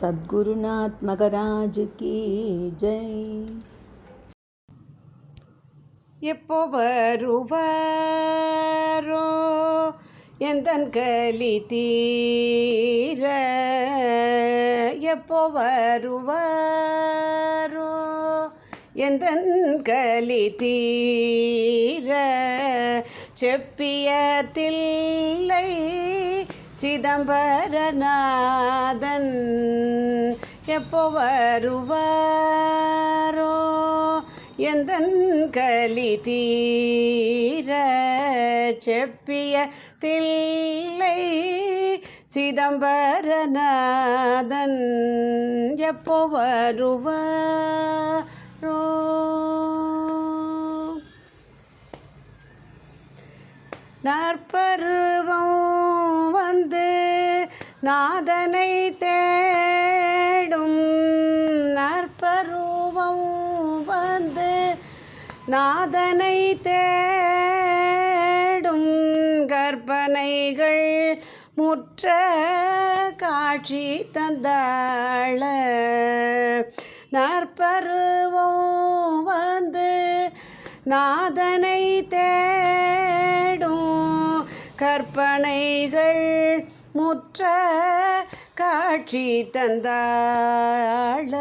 சத்குருநாத் மகராஜ் கி ஜெய். எப்போ வருவாரோ எந்தன் கலி தீர? எப்போ வருவாரோ எந்தன் கலி தீர? செப்பியத்தில்லை சிதம்பரநாதன் எப்போ வருவாரோ? எந்த கலி தீர செப்பிய தில்லை சிதம்பரநாதன் எப்போ வருவார்? நற்பருவம் வந்து நாதனை தேடும். நற்பருவம் வந்து நாதனை தேடும். கற்பனைகள் முற்ற காட்சி தந்தாள. நற்பருவம் வந்து நாதனை கற்பனைகள் முற்ற காட்சி தந்தாள.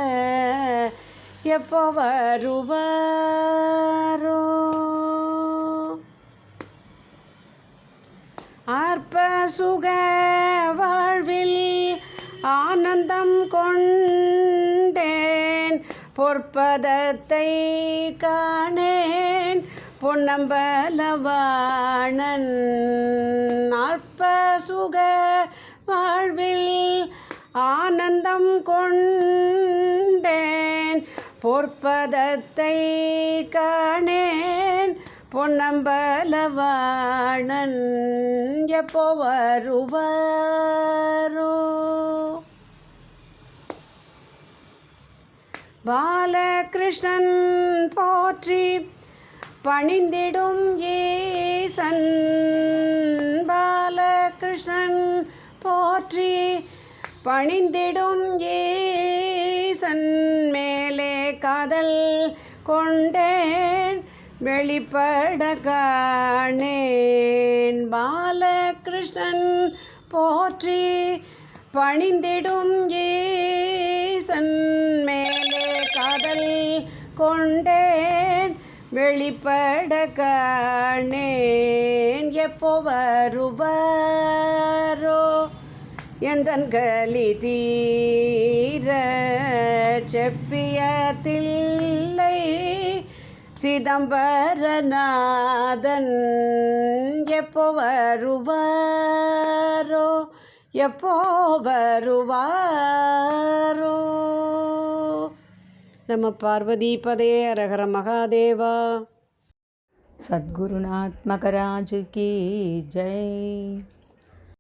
எப்போ வருவாரோ? ஆர்ப்ப சுக வாழ்வில் ஆனந்தம் கொண்டேன். பொற்பதத்தை காணேன். பொன்னம்பலவாணன் சுக வாழ்வில் ஆனந்தம் கொண்டேன். பொற்பதத்தை காணேன். பொன்னம்பலவாணன் எப்போ வருவாரோ பாலகிருஷ்ணன் போற்றி பணிந்திடும் ஏசன் பாலகிருஷ்ணன் போற்றி பணிந்திடும் ஏசன் மேலே காதல் கொண்டேன் வெளிப்பட காணேன். பாலகிருஷ்ணன் போற்றி பணிந்திடும் ஏசன் மேலே காதல் கொண்டேன் வெளிப்பட காணேன் எப்போ வருவாரோ? எந்தன் கலி தீர செப்பியத்தில்லை சிதம்பரநாதன் எப்போ வருவாரோ? எப்போ வருவார்? நம பார்வதி பதே அரகர மகாதேவா சத்குருநாத்மகராஜு கி ஜெய்.